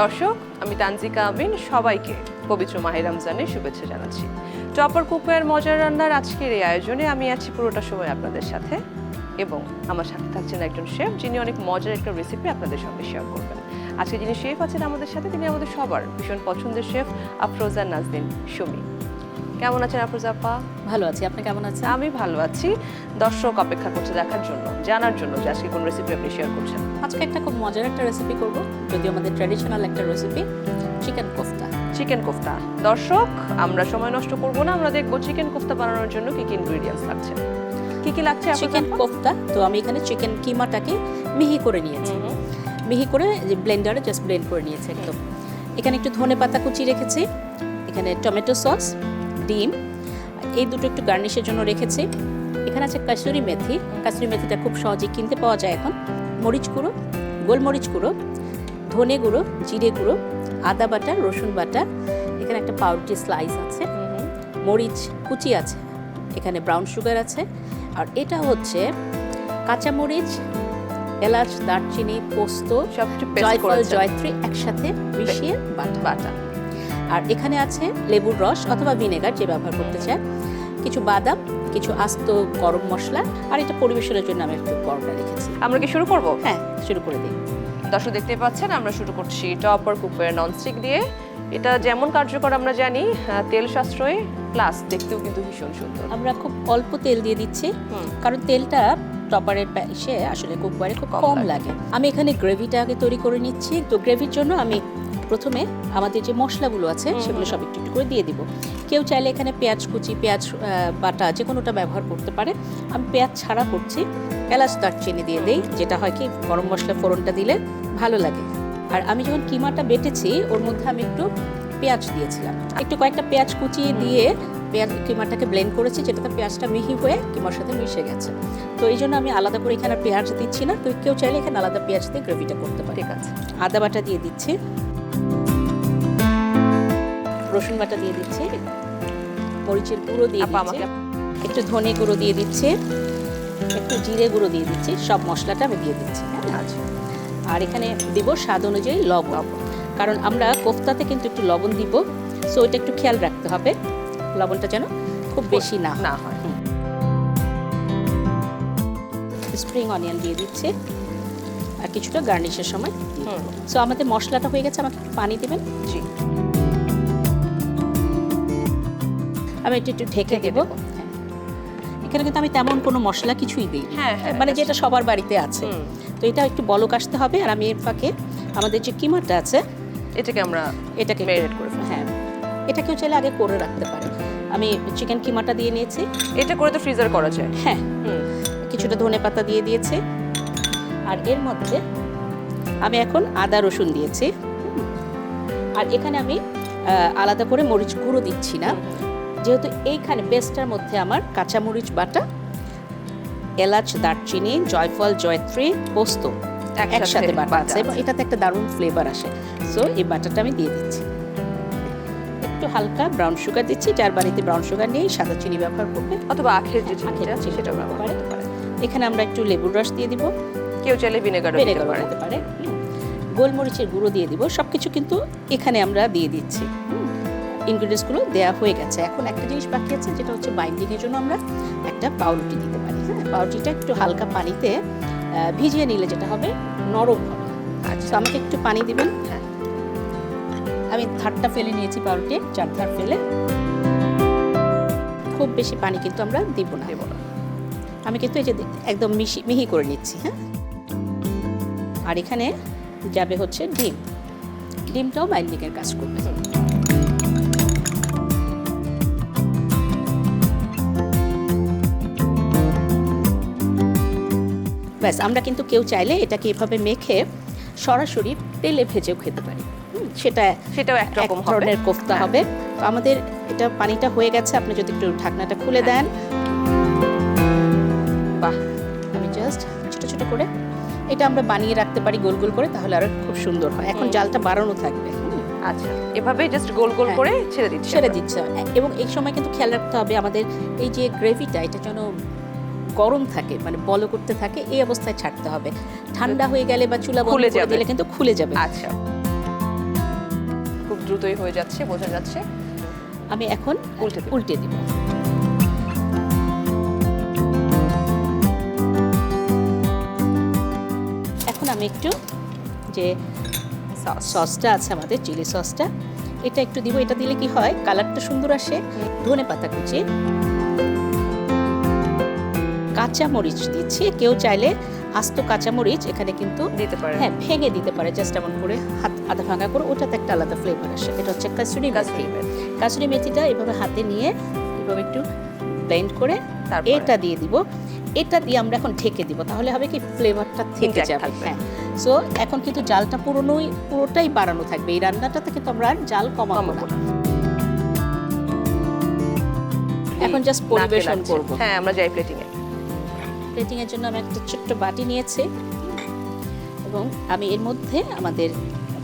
দর্শক, আমি তানজিকা আমিন, সবাইকে পবিত্র মাহে রমজানের শুভেচ্ছা জানাচ্ছি। টপার কুকওয়ার মজার রান্নার আজকের এই আয়োজনে আমি আছি পুরোটা সময় আপনাদের সাথে এবং আমার সাথে থাকছেন একজন শেফ যিনি অনেক মজার একটা রেসিপি আপনাদের সঙ্গে শেয়ার করবেন। আজকে যিনি শেফ আছেন আমাদের সাথে, তিনি আমাদের সবার ভীষণ পছন্দের শেফ আফরোজা নাজদিন সুমি। কেমন আছেন আফরোজা আপা ভালো আছি আপনি কেমন আছেন? আমি ভালো আছি। দর্শক অপেক্ষা করছে দেখার জন্য জানার জন্য যে আজকে কোন রেসিপি আপনি শেয়ার করছেন। আজকে একটা খুব মজার একটা রেসিপি করব যদিও আমাদের ট্র্যাডিশনাল একটা recipe chicken kofta. Chicken kofta. দর্শক আমরা সময় নষ্ট করব না আমরা দেখব চিকেন কোফতা বানানোর জন্য কি কি ইনগ্রেডিয়েন্টস লাগছে। কি কি লাগছে চিকেন? কোফতা তো আমি এখানে চিকেন কিমাটাকে মিহি করে নিয়েছি। মিহি করে যে ব্লেন্ডারে জাস্ট ব্লেন্ড করে নিয়েছি একদম। এখানে একটু ধনে পাতা কুচি রেখেছি এখানে টমেটো সস ডিম। এই দুটো একটু গার্নিশের জন্য রেখেছি। এখানে আছে কাসুরি মেথি। কাসুরি মেথিটা খুব সহজেই কিনতে পাওয়া যায় এখন। মরিচ গুঁড়ো গোলমরিচ গুঁড়ো ধনে গুঁড়ো জিরে গুঁড়ো আদা বাটা রসুন বাটা। এখানে একটা পাউরুটি স্লাইস আছে। মরিচ কুচি আছে। এখানে ব্রাউন সুগার আছে। আর এটা হচ্ছে কাঁচামরিচ এলাচ দারচিনি পোস্ত সব জয়ত্রী একসাথে মিশিয়ে বাটা। বাটা। আর এখানে আছে লেবুর রস অথবা ভিনেগার যে ব্যবহার করতে চায়। কিছু বাদাম কিছু আস্ত গরম মশলা আর এটা পরিবেশনের জন্য আমি একটু গরমটা রেখেছি। আমরা কি শুরু করব? হ্যাঁ শুরু করে দিই। দর্শক দেখতে পাচ্ছেন আমরা শুরু করছি টপার কুকওয়ার ননস্টিক দিয়ে। এটা যেমন কার্যকর আমরা জানি তেল সাশ্রয় প্লাস দেখতেও কিন্তু ভীষণ সুন্দর। আমরা খুব অল্প তেল দিয়ে দিচ্ছি কারণ তেলটা টপারের ইসে আসলে কুকবারে খুব কম। লাগে। আমি এখানে গ্রেভিটা আগে তৈরি করে নিচ্ছি তো গ্রেভির জন্য আমি প্রথমে আমাদের যে মশলাগুলো আছে সেগুলো সব একটু একটু করে দিয়ে দিব। কেউ চাইলে এখানে পেঁয়াজ কুচি পেঁয়াজ বাটা যে কোনোটা ব্যবহার করতে পারে। আমি পেঁয়াজ ছাড়া করছি। এলাচ দারচিনি দিয়ে দিই যেটা হয় কি গরম মশলা ফোড়নটা দিলে ভালো লাগে। আর আমি যখন কিমাটা বেটেছি ওর মধ্যে আমি একটু পেঁয়াজ দিয়েছিলাম। একটু কয়েকটা পেঁয়াজ কুচিয়ে দিয়ে পেঁয়াজ কিমাটাকে ব্লেন্ড করেছি যেটাতে পেঁয়াজটা মিহি হয়ে কিমার সাথে মিশে গেছে। তো এই জন্য আমি আলাদা করে এখানে পেঁয়াজ দিচ্ছি না। তো কেউ চাইলে এখানে আলাদা পেঁয়াজ দিয়ে গ্রেভিটা করতে পারে। ঠিক আছে। আদা বাটা দিয়ে দিচ্ছি। রসুন বাটা দিয়ে দিচ্ছি মরিচের গুঁড়ো দিয়ে দিচ্ছি একটু ধনে গুঁড়ো দিয়ে দিচ্ছি একটু জিরে গুঁড়ো দিয়ে দিচ্ছি সব মশলাটা আমি দিয়ে দিচ্ছি হ্যাঁ? আচ্ছা। আর এখানে দিব স্বাদ অনুযায়ী লবণ। কারণ আমরা কোফতাতে কিন্তু একটু লবণ দিব সো এটা একটু খেয়াল রাখতে হবে লবণটা যেন খুব বেশি না না হয়। স্প্রিং অনিয়ন দিয়ে দিচ্ছি আর কিছুটা গার্নিশের সময় সো আমাদের মশলাটা হয়ে গেছে আমাকে একটু পানি দেবেন? জি। আমি একটু একটু ঢেকে দেবো। এখানে কিন্তু আমি তেমন কোনো মশলা কিছুই দিই হ্যাঁ, হ্যাঁ, মানে যেটা সবার বাড়িতে আছে। তো এটা একটু বলক আসতে হবে আর আমি এর ফাঁকে আমাদের যে কিমাটা আছে এটাকে আমরা এটাকে Marinate করে হ্যাঁ এটা কেউ চাইলে আগে করে রাখতে পারে আমি চিকেন কিমাটা দিয়ে নিয়েছি। এটা করে তো ফ্রিজার করা যায়। হ্যাঁ। কিছুটা ধনে পাতা দিয়ে দিয়েছি। আর এর মধ্যে আমি এখন আদা রসুন দিয়েছি। আর এখানে আমি আলাদা করে মরিচ গুঁড়ো দিচ্ছি না। যেহেতু এইখানে পেস্টটার মধ্যে আমার কাঁচামরিচ বাটা এলাচ দারচিনি জয়ফল জয়ত্রী পোস্ত একসাথে বাটা আছে। এবং এটাতে একটা দারুণ ফ্লেভার আসে। সো এই বাটাটা আমি দিয়ে দিচ্ছি। একটু হালকা ব্রাউন সুগার দিচ্ছি যার বাড়িতে ব্রাউন সুগার নেই সাদা চিনি ব্যবহার করবে। অথবা আখের যে চিনিটা আখের আছে চিনি সেটাও ব্যবহার করতে পারে। এখানে আমরা একটু লেবুর রস দিয়ে দিব। কেউ চাইলে ভিনেগারও দিতে ভিনেগার পারে। দিতে পারে। গোলমরিচের গুঁড়ো দিয়ে দিব। সব কিছু কিন্তু এখানে আমরা দিয়ে দিচ্ছি। ইনগ্রিডিয়েন্টসগুলো দেওয়া হয়ে গেছে। এখন একটা জিনিস বাকি আছে যেটা হচ্ছে বাইন্ডিংয়ের জন্য আমরা একটা পাউরুটি দিতে পারি হ্যাঁ? পাউরুটিটা একটু হালকা পানিতে ভিজিয়ে নিলে যেটা হবে নরম হবে। আচ্ছা। আমাকে একটু পানি দিবেন। হ্যাঁ। আমি ধারটা ফেলে নিয়েছি পাউরুটি চার ধার ফেলে। খুব বেশি পানি কিন্তু আমরা দিব না। দেবো না। আমি কিন্তু এই যে একদম মিশি মিহি করে নিচ্ছি হ্যাঁ? আর এখানে যাবে হচ্ছে ডিম। ডিমটাও বাইন্ডিংয়ের কাজ করবে। ব্যাস আমরা কিন্তু কেউ চাইলে এটাকে এভাবে মেখে সরাসরি তেলে ভেজেও খেতে পারি। সেটা সেটাও এক হবে। ধরনের কোফতা হ্যাঁ। হবে। তো আমাদের এটা পানিটা হয়ে গেছে আপনি যদি একটু ঢাকনাটা খুলে দেন। বাহ আমি জাস্ট ছোট ছোট করে এটা আমরা বানিয়ে রাখতে পারি গোল গোল করে তাহলে আরও খুব সুন্দর হয়। এখন জালটা বাড়ানো থাকবে। আচ্ছা এভাবে জাস্ট গোল গোল হ্যাঁ। করে ছেড়ে দিচ্ছি ছেড়ে। দিচ্ছে। এবং এই সময় কিন্তু খেয়াল রাখতে হবে আমাদের এই যে গ্রেভিটা এটা যেন গরম থাকে মানে বল করতে থাকে এই অবস্থায় ছাড়তে হবে। ঠান্ডা হয়ে গেলে বা চুলা বন্ধ খুলে করে যাবে। দিলে কিন্তু খুলে যাবে। আচ্ছা। খুব দ্রুতই হয়ে যাচ্ছে বোঝা যাচ্ছে। আমি এখন উল্টে। উল্টে দিব। এখন আমি একটু যে সসটা আছে আমাদের চিলি সসটা এটা একটু দিব। এটা দিলে কি হয় কালারটা সুন্দর আসে। ধনে পাতা কুচি। কাঁচা মরিচ দিচ্ছি। কেউ চাইলে আস্ত কাঁচা মরিচ এখানে কিন্তু দিতে পারে। হ্যাঁ ভেঙে দিতে পারে জাস্ট এমন করে হাত আধা ভাঙা করে। ওটাতে একটা আলাদা ফ্লেভার আসে। এটা হচ্ছে কাসুরি মেথি। মেথি। কাসুরি মেথিটা এভাবে হাতে নিয়ে এভাবে একটু ব্লেন্ড করে তারপরে? এটা দিয়ে দিব। এটা দিয়ে আমরা এখন ঢেকে দিব। তাহলে হবে কি ফ্লেভারটা থেকে যাবে। হ্যাঁ। সো এখন কিন্তু জালটা পুরোনোই পুরোটাই বাড়ানো থাকবে। এই রান্নাটাতে কিন্তু আমরা আর জাল কমাবো না। এখন জাস্ট পরিবেশন। করব। হ্যাঁ আমরা যাই প্লেটিং এ প্লেটিং এর জন্য আমি একটা ছোট্ট বাটি নিয়েছি এবং আমি এর মধ্যে আমাদের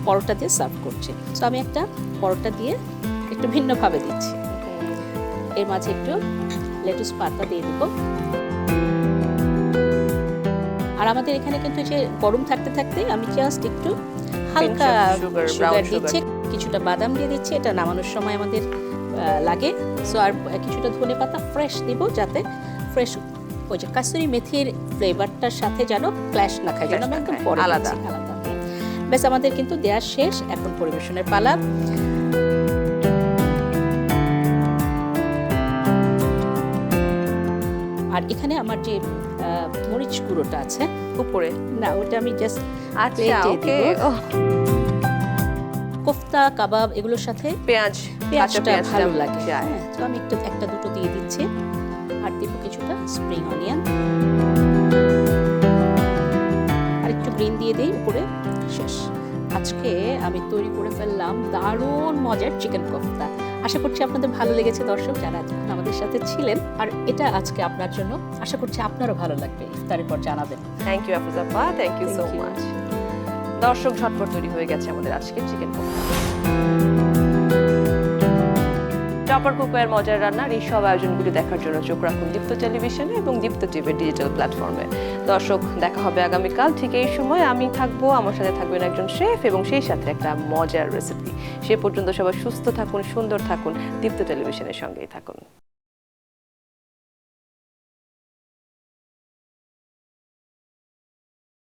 পরোটা দিয়ে সার্ভ করছি। সো আমি একটা পরোটা দিয়ে একটু ভিন্নভাবে দিচ্ছি। এর মাঝে একটু লেটুস পাতা দিয়ে দেবো। আর আমাদের এখানে কিন্তু যে গরম থাকতে থাকতে আমি জাস্ট একটু হালকা সুগার দিচ্ছি কিছুটা বাদাম দিয়ে দিচ্ছি এটা নামানোর সময় আমাদের লাগে। সো আর কিছুটা ধনে পাতা ফ্রেশ দিব যাতে ফ্রেশ ওই যে কাসুরি মেথির ফ্লেভারটার সাথে যেন ক্ল্যাশ না খায় যেন একদম আলাদা। আলাদা। ব্যাস আমাদের কিন্তু দেওয়া শেষ এখন পরিবেশনের পালা। আর এখানে আমার যে মরিচ গুঁড়োটা আছে উপরে। না ওটা আমি জাস্ট আচ্ছা ওকে কোফতা কাবাব এগুলোর সাথে পেঁয়াজ পেঁয়াজটা পেঁয়াজটা ভালো লাগে। হ্যাঁ, তো আমি একটু একটা দুটো দিয়ে দিচ্ছি। আর দিব কিছুটা স্প্রিং অনিয়ন আর একটু গ্রিন দিয়ে দিই উপরে। শেষ। আজকে আমি তৈরি করে ফেললাম দারুণ মজার চিকেন কোফতা। আশা করছি আপনাদের ভালো লেগেছে দর্শক যারা এতক্ষণ আমাদের সাথে ছিলেন। আর এটা আজকে আপনার জন্য। আশা করছি আপনারও ভালো লাগবে। ইফতারের পর জানাবেন। থ্যাংক ইউ আফরোজাফা থ্যাংক ইউ সো মাচ দর্শক ঝটপট তৈরি হয়ে গেছে আমাদের আজকে চিকেন কোফতা। টপার কুকওয়ার মজার রান্নার এই সব আয়োজনগুলি দেখার জন্য চোখ রাখুন দীপ্ত টেলিভিশনে এবং দীপ্ত টিভির ডিজিটাল প্ল্যাটফর্মে। দর্শক, দেখা হবে আগামীকাল ঠিক এই সময়। আমি থাকব, আমার সাথে থাকবেন একজন শেফ এবং সেই সাথে একটা মজার রেসিপি সে পর্যন্ত সবাই সুস্থ থাকুন, সুন্দর থাকুন, দীপ্ত টেলিভিশনের সঙ্গেই থাকুন।